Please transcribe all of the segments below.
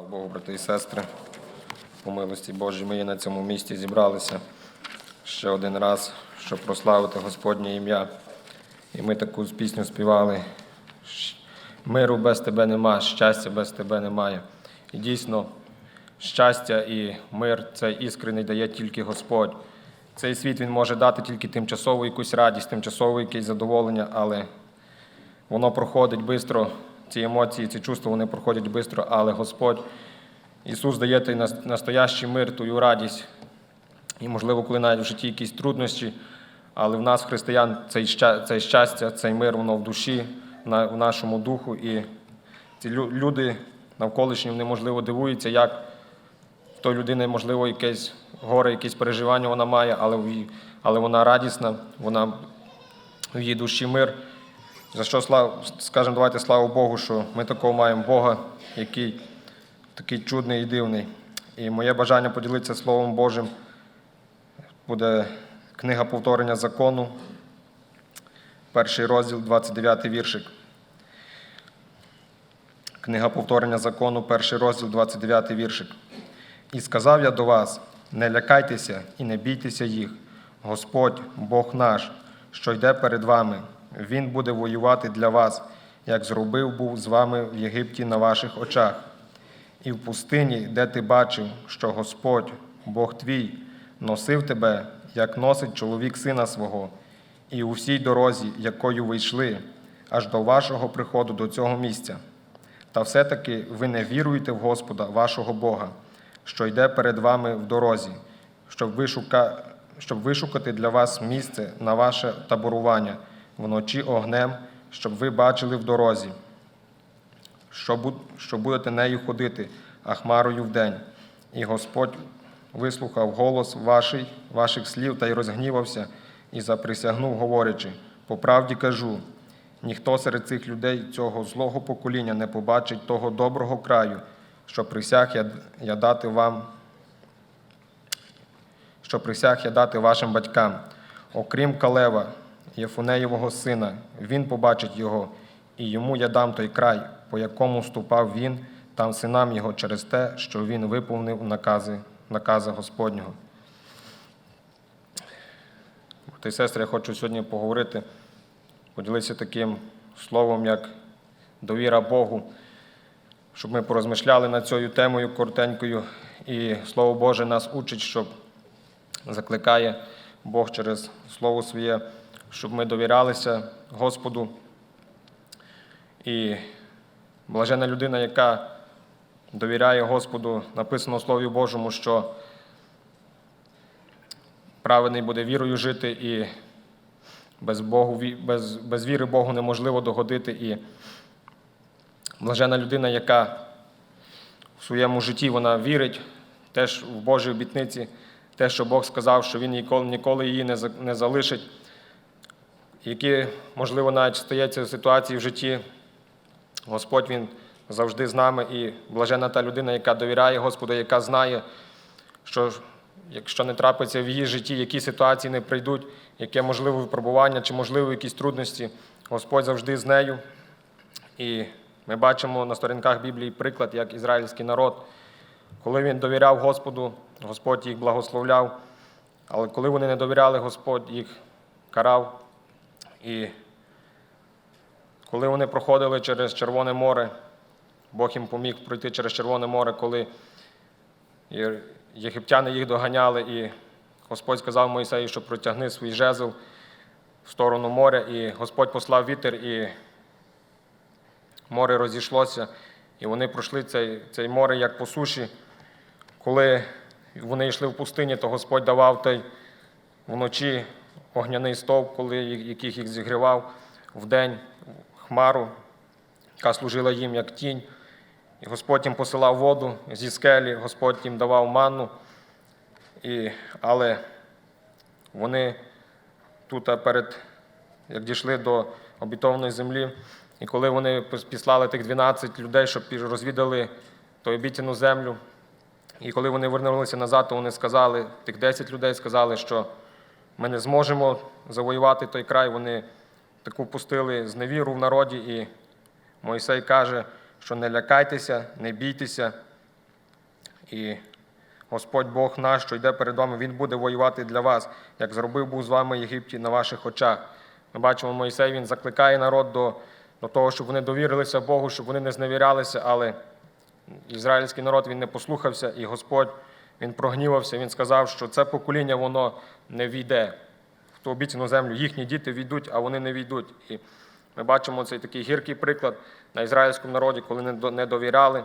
Слава Богу, брати і сестри. По милості Божій ми є на цьому місці зібралися ще один раз, щоб прославити Господнє ім'я. І ми таку пісню співали. Миру без тебе нема, щастя без тебе немає. І дійсно, щастя і мир цей іскрений дає тільки Господь. Цей світ він може дати тільки тимчасову якусь радість, тимчасове якесь задоволення, але воно проходить швидко, ці емоції, ці чувства вони проходять швидко, але Господь, Ісус дає той настоящий мир, тую радість. І, можливо, коли навіть в житті якісь труднощі, але в нас, християн, цей, щастя, цей мир, воно в душі, в нашому духу. І ці люди навколишні, вони, можливо, дивуються, як в той людини, можливо, якесь горе, якесь переживання вона має, але, але вона радісна, вона в її душі мир. За що скажемо, давайте слава Богу, що ми такого маємо Бога, який такий чудний і дивний. І моє бажання поділитися Словом Божим буде книга повторення закону, перший розділ, 29 віршик. Книга повторення закону, перший розділ, 29 віршик. І сказав я до вас: не лякайтеся і не бійтеся їх. Господь, Бог наш, що йде перед вами, Він буде воювати для вас, як зробив був з вами в Єгипті на ваших очах. І в пустині, де ти бачив, що Господь, Бог твій, носив тебе, як носить чоловік сина свого, і у всій дорозі, якою ви йшли, аж до вашого приходу до цього місця. Та все-таки ви не віруєте в Господа, вашого Бога, що йде перед вами в дорозі, щоб, вишукати для вас місце на ваше таборування вночі огнем, щоб ви бачили в дорозі, що, будете нею ходити, а хмарою вдень. І Господь вислухав голос ваший, ваших слів та й розгнівався, і заприсягнув, говорячи: по правді кажу, ніхто серед цих людей цього злого покоління не побачить того доброго краю, що присяг я, я дати вам, що присяг я дати вашим батькам, окрім Калева, Єфунеєвого сина, він побачить його, і йому я дам той край, по якому ступав він, там синам його через те, що він виповнив накази, накази Господнього. Брати і сестри, я хочу сьогодні поговорити, поділитися таким словом, як довіра Богу, щоб ми порозмишляли над цією темою коротенькою. І Слово Боже нас учить, щоб закликає Бог через Слово Своє, щоб ми довірялися Господу. І блажена людина, яка довіряє Господу, написано в Слові Божому, що праведний буде вірою жити, і без, Богу, без, без віри Богу неможливо догодити. І блажена людина, яка в своєму житті вона вірить теж в Божій обітниці, те, що Бог сказав, що Він ніколи, ніколи її не залишить, які, можливо, навіть стається ситуації в житті, Господь Він завжди з нами, і блажена та людина, яка довіряє Господу, яка знає, що якщо не трапиться в її житті, які ситуації не прийдуть, яке можливе випробування чи можливо якісь трудності, Господь завжди з нею. І ми бачимо на сторінках Біблії приклад, як ізраїльський народ, коли він довіряв Господу, Господь їх благословляв, але коли вони не довіряли, Господь їх карав. І коли вони проходили через Червоне море, Бог їм поміг пройти через Червоне море, коли єгиптяни їх доганяли, і Господь сказав Моїсею, що протягни свій жезл в сторону моря, і Господь послав вітер, і море розійшлося, і вони пройшли цей, цей море як по суші. Коли вони йшли в пустині, то Господь давав той вночі огняний стовп, коли, яких їх зігрівав, вдень хмару, яка служила їм як тінь. І Господь їм посилав воду зі скелі, Господь їм давав манну. І, але вони тут перед, як дійшли до обітованої землі, і коли вони післали тих 12 людей, щоб розвідали ту обіцяну землю, і коли вони вернулися назад, то вони сказали, тих 10 людей сказали, що ми не зможемо завоювати той край. Вони таку пустили зневіру в народі, і Мойсей каже, що не лякайтеся, не бійтеся, І Господь Бог наш, що йде перед вами, Він буде воювати для вас, як зробив був з вами Єгипті на ваших очах. Ми бачимо, Мойсей він закликає народ до, до того, щоб вони довірилися Богу, щоб вони не зневірялися, але ізраїльський народ він не послухався, і Господь він прогнівався. Він сказав, що це покоління воно не війде в ту обіцяну землю. Їхні діти війдуть, а вони не війдуть. І ми бачимо цей такий гіркий приклад на ізраїльському народі, коли не довіряли.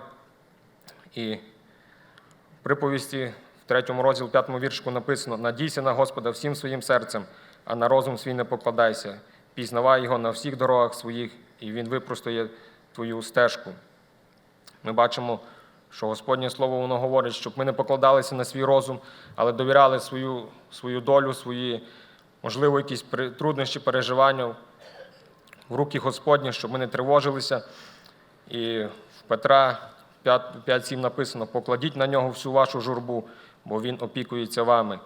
І в приповісті в третьому розділі, п'ятому віршку написано: Надійся на Господа всім своїм серцем, а на розум свій не покладайся. Пізнавай його на всіх дорогах своїх, і він випростує твою стежку. Ми бачимо, що Господнє Слово воно говорить, щоб ми не покладалися на свій розум, але довіряли свою, свою долю, свої, можливо, якісь труднощі, переживання в руки Господні, щоб ми не тривожилися. І в Петра 5.7 написано: покладіть на нього всю вашу журбу, бо він опікується вами.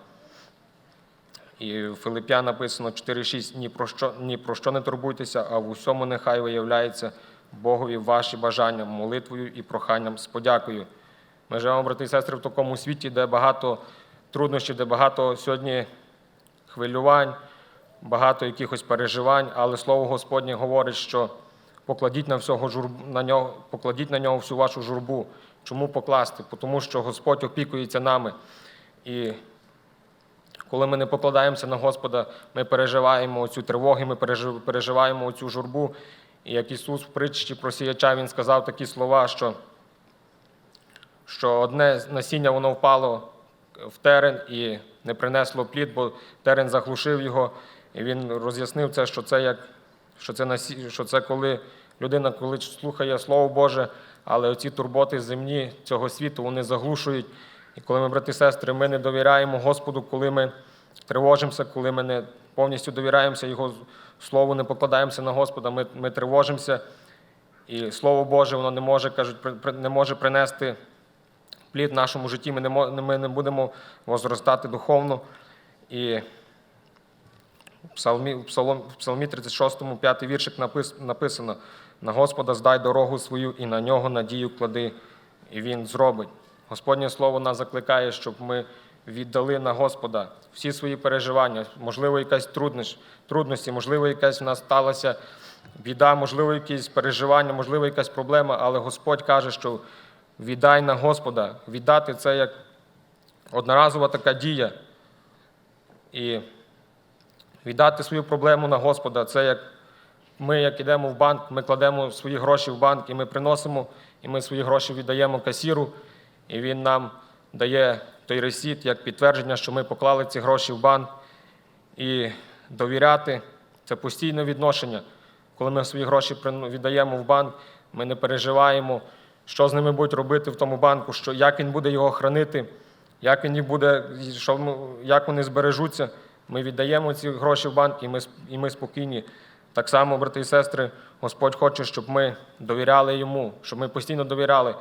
І в Филип'ян написано 4.6 ні про що ні про що не турбуйтеся, а в усьому нехай виявляється Богові ваші бажання, молитвою і проханням з подякою. Ми живемо, брати і сестри, в такому світі, де багато труднощів, де багато сьогодні хвилювань, багато якихось переживань, але Слово Господнє говорить, що покладіть на всього журбу, на нього, покладіть на нього всю вашу журбу. Чому покласти? Тому що Господь опікується нами. І коли ми не покладаємося на Господа, ми переживаємо цю тривогу, ми переживаємо цю журбу. І як Ісус в притчі про сіяча, Він сказав такі слова, що, що одне насіння воно впало в терен і не принесло плід, бо терен заглушив його. І він роз'яснив це, що це як що це, насі... що це коли людина коли слухає Слово Боже, але оці турботи земні цього світу вони заглушують. І коли ми, брати і сестри, ми не довіряємо Господу, коли ми тривожимося, коли ми не повністю довіряємося Його Слову, не покладаємося на Господа, ми, ми тривожимося. І Слово Боже, воно не може, кажуть, не може принести плід в нашому житті. Ми не, ми не будемо возростати духовно. І в Псалмі, в Псалмі 36, 5 віршик напис- написано: на Господа здай дорогу свою і на нього надію клади, і Він зробить. Господнє Слово нас закликає, щоб ми віддали на Господа всі свої переживання, можливо, якась трудності, можливо, якась в нас сталася біда, можливо, якісь переживання, можливо, якась проблема, але Господь каже, що віддай на Господа. Віддати це як одноразова така дія. І віддати свою проблему на Господа. Це як ми, як йдемо в банк, ми кладемо свої гроші в банк і ми приносимо, і ми свої гроші віддаємо касіру, і він нам дає той ресіт як підтвердження, що ми поклали ці гроші в банк. І довіряти це постійне відношення. Коли ми свої гроші віддаємо в банк, ми не переживаємо, що з ними будуть робити в тому банку, що, як він буде його хранити, як він буде, що, як вони збережуться. Ми віддаємо ці гроші в банк, і ми, і ми спокійні. Так само, брати і сестри, Господь хоче, щоб ми довіряли йому, щоб ми постійно довіряли.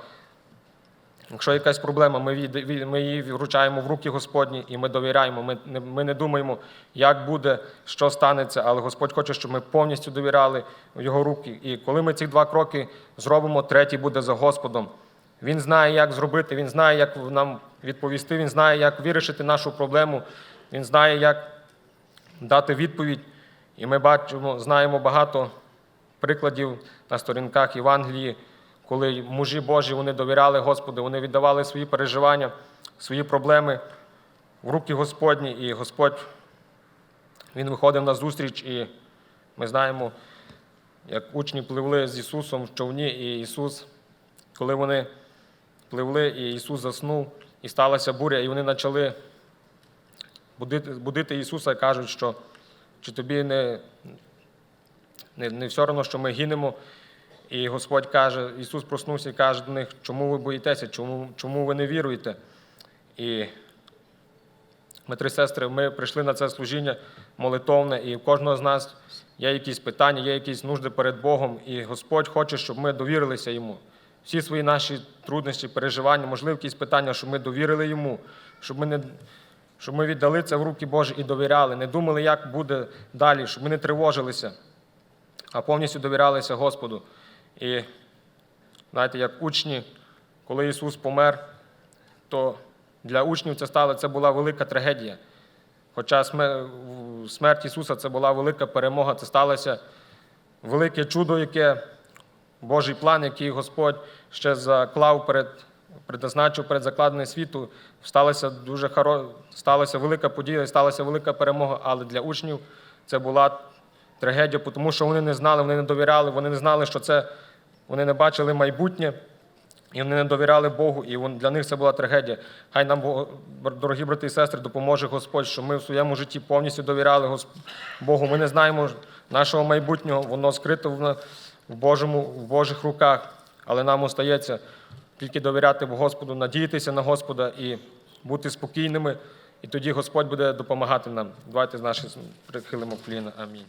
Якщо якась проблема, ми, її вручаємо в руки Господні і ми довіряємо. Ми ми не думаємо, як буде, що станеться, але Господь хоче, щоб ми повністю довіряли в Його руки. І коли ми ці два кроки зробимо, третій буде за Господом. Він знає, як зробити, він знає, як нам відповісти, він знає, як вирішити нашу проблему, він знає, як дати відповідь. І ми бачимо, знаємо багато прикладів на сторінках Євангелії, коли мужі Божі вони довіряли Господу, вони віддавали свої переживання, свої проблеми в руки Господні, і Господь Він виходив на зустріч, і ми знаємо, як учні пливли з Ісусом в човні, і Ісус, коли вони пливли, і Ісус заснув, і сталася буря, і вони почали будити, будити Ісуса і кажуть, що чи тобі не, не, не все одно, що ми гинемо. І Господь каже, Ісус проснувся і каже до них, чому ви боїтеся, чому, чому ви не віруєте? І ми, три сестри, ми прийшли на це служіння молитовне, і у кожного з нас є якісь питання, є якісь нужди перед Богом, і Господь хоче, щоб ми довірилися Йому. Всі свої наші труднощі, переживання, можливо, якісь питання, щоб ми довірили Йому, щоб ми не. Щоб ми віддали це в руки Божі і довіряли, не думали, як буде далі, щоб ми не тривожилися, а повністю довірялися Господу. І знаєте, як учні, коли Ісус помер, то для учнів це стало це була велика трагедія. Хоча смерть Ісуса це була велика перемога, це сталося велике чудо, яке Божий план, який Господь ще заклав перед, предназначив перед закладенням світу, сталася дуже хоро, сталася велика подія, сталася велика перемога, але для учнів це була трагедія, тому що вони не знали, вони не довіряли, вони не знали, що це, вони не бачили майбутнє. І вони не довіряли Богу, і для них це була трагедія. Хай нам, дорогі брати і сестри, допоможе Господь, що ми в своєму житті повністю довіряли Богу. Ми не знаємо нашого майбутнього, воно скрито в, Божому, в Божих руках. Але нам остається тільки довіряти Господу, надіятися на Господа і бути спокійними. І тоді Господь буде допомагати нам. Давайте з наших прихилимо коліна. Амінь.